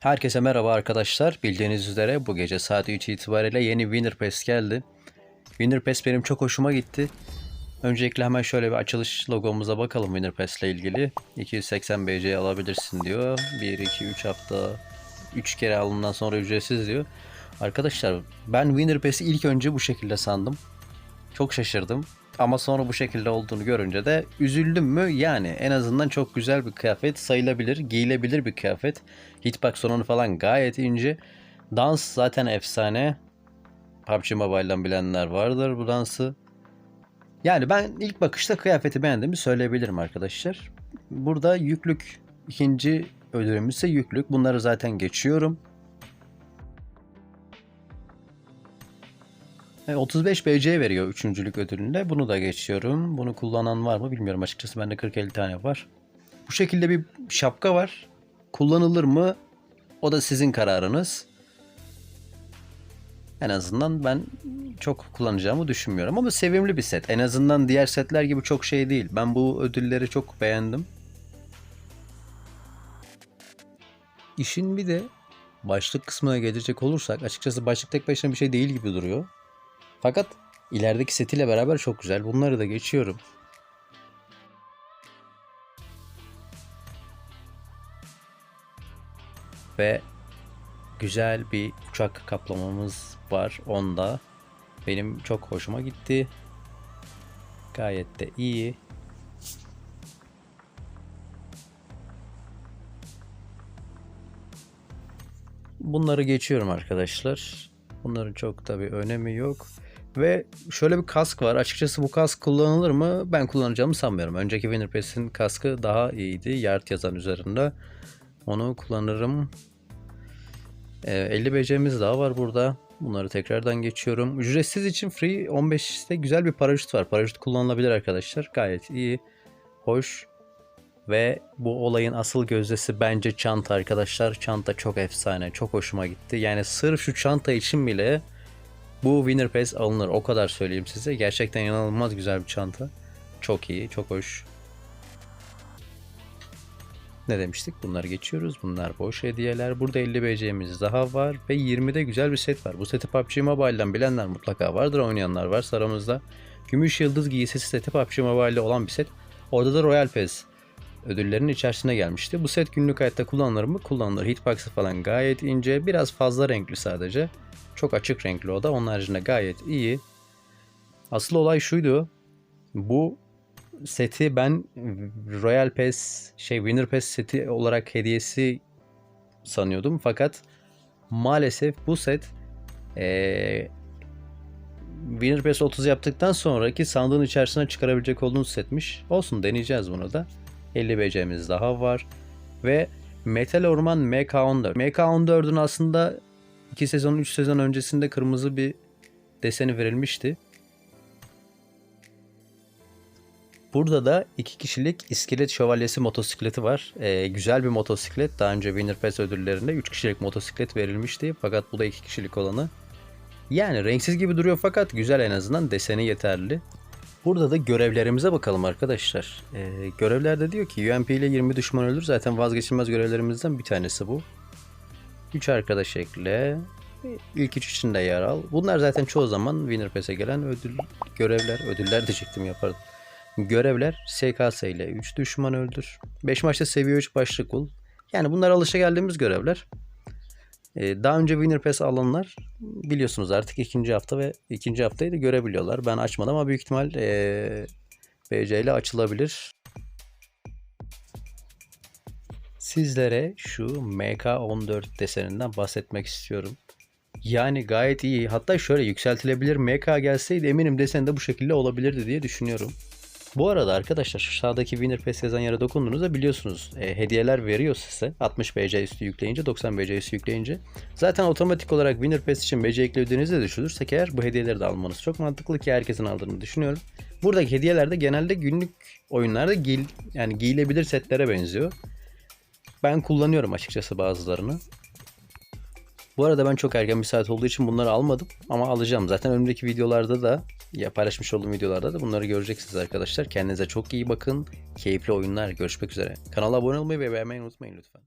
Herkese merhaba arkadaşlar. Bildiğiniz üzere bu gece saat 3 itibariyle yeni Winner Pass geldi. Winner Pass benim çok hoşuma gitti. Öncelikle hemen şöyle bir açılış logomuza bakalım Winner Pass ile ilgili. 280 BC alabilirsin diyor. 1, 2, 3 hafta 3 kere alımdan sonra ücretsiz diyor. Arkadaşlar ben Winner Pass'i ilk önce bu şekilde sandım. Çok şaşırdım. Ama sonra bu şekilde olduğunu görünce de üzüldüm mü? Yani en azından çok güzel bir kıyafet sayılabilir, giyilebilir bir kıyafet. Hitbox sonunu falan gayet ince. Dans zaten efsane. PUBG Mobile'dan bilenler vardır bu dansı. Yani ben ilk bakışta kıyafeti beğendiğimi söyleyebilirim arkadaşlar. Burada yüklük ikinci ödülümüz ise yüklük. Bunları zaten geçiyorum. 35 BC veriyor üçüncülük ödülünde. Bunu da geçiyorum. Bunu kullanan var mı bilmiyorum açıkçası. Bende 40-50 tane var. Bu şekilde bir şapka var. Kullanılır mı? O da sizin kararınız. En azından ben çok kullanacağımı düşünmüyorum. Ama sevimli bir set. En azından diğer setler gibi çok şey değil. Ben bu ödülleri çok beğendim. İşin bir de başlık kısmına gelecek olursak açıkçası başlık tek başına bir şey değil gibi duruyor. Fakat ilerideki setiyle beraber çok güzel. Bunları da geçiyorum. Ve güzel bir uçak kaplamamız var onda. Benim çok hoşuma gitti. Gayet de iyi. Bunları geçiyorum arkadaşlar. Bunların çok da bir önemi yok. Ve şöyle bir kask var. Açıkçası bu kask kullanılır mı? Ben kullanacağımı sanmıyorum. Önceki Winner Pass'in kaskı daha iyiydi. Yard yazan üzerinde. Onu kullanırım. Ee, 50 BC'miz daha var burada. Bunları tekrardan geçiyorum. Ücretsiz için free 15'te güzel bir paraşüt var. Paraşüt kullanılabilir arkadaşlar. Gayet iyi. Hoş. Ve bu olayın asıl gözdesi bence çanta arkadaşlar. Çanta çok efsane. Çok hoşuma gitti. Yani sırf şu çanta için bile bu Winner Pass alınır. O kadar söyleyeyim size. Gerçekten inanılmaz güzel bir çanta. Çok iyi. Çok hoş. Ne demiştik? Bunları geçiyoruz. Bunlar boş hediyeler. Burada 50 BC'miz daha var. Ve 20'de güzel bir set var. Bu seti PUBG Mobile'dan bilenler mutlaka vardır. Oynayanlar var aramızda. Gümüş Yıldız giysisi seti PUBG Mobile'de olan bir set. Orada da Royal Pass ödüllerin içerisine gelmişti. Bu set günlük hayatta kullanılır mı? Kullanılır. Hitbox'ı falan gayet ince. Biraz fazla renkli sadece. Çok açık renkli o da. Onun haricinde gayet iyi. Asıl olay şuydu. Bu seti ben Royal Pass şey Winner Pass seti olarak hediyesi sanıyordum. Fakat maalesef bu set ee, Winner Pass 30 yaptıktan sonraki sandığın içerisine çıkarabilecek olduğunuz setmiş. Olsun deneyeceğiz bunu da. 50 BC'miz daha var. Ve Metal Orman MK14. MK14'ün aslında 2 sezon 3 sezon öncesinde kırmızı bir deseni verilmişti. Burada da iki kişilik iskelet şövalyesi motosikleti var. Ee, güzel bir motosiklet. Daha önce Winner Pass ödüllerinde 3 kişilik motosiklet verilmişti. Fakat bu da 2 kişilik olanı. Yani renksiz gibi duruyor fakat güzel en azından deseni yeterli. Burada da görevlerimize bakalım arkadaşlar. Ee, görevlerde diyor ki UMP ile 20 düşman öldür. Zaten vazgeçilmez görevlerimizden bir tanesi bu. 3 arkadaş ekle. İlk üç içinde yer al. Bunlar zaten çoğu zaman Winner Pass'e gelen ödül görevler. Ödüller diyecektim yapardım. Görevler SKS ile 3 düşman öldür. 5 maçta seviye 3 başlık bul. Yani bunlar alışa geldiğimiz görevler. Ee, daha önce Winner Pass alanlar biliyorsunuz artık ikinci hafta ve ikinci haftayı da görebiliyorlar. Ben açmadım ama büyük ihtimal ee, BC ile açılabilir. Sizlere şu MK14 deseninden bahsetmek istiyorum. Yani gayet iyi. Hatta şöyle yükseltilebilir MK gelseydi eminim desen de bu şekilde olabilirdi diye düşünüyorum. Bu arada arkadaşlar şu sağdaki Winner Pass yazan yere dokunduğunuzda biliyorsunuz e, hediyeler veriyor size. 60 BC üstü yükleyince 90 BC üstü yükleyince. Zaten otomatik olarak Winner Pass için BC eklediğinizde düşünürsek eğer bu hediyeleri de almanız çok mantıklı ki herkesin aldığını düşünüyorum. Buradaki hediyeler de genelde günlük oyunlarda giy, yani giyilebilir setlere benziyor. Ben kullanıyorum açıkçası bazılarını. Bu arada ben çok erken bir saat olduğu için bunları almadım ama alacağım. Zaten önümdeki videolarda da ya paylaşmış olduğum videolarda da bunları göreceksiniz arkadaşlar. Kendinize çok iyi bakın. Keyifli oyunlar. Görüşmek üzere. Kanala abone olmayı ve beğenmeyi unutmayın lütfen.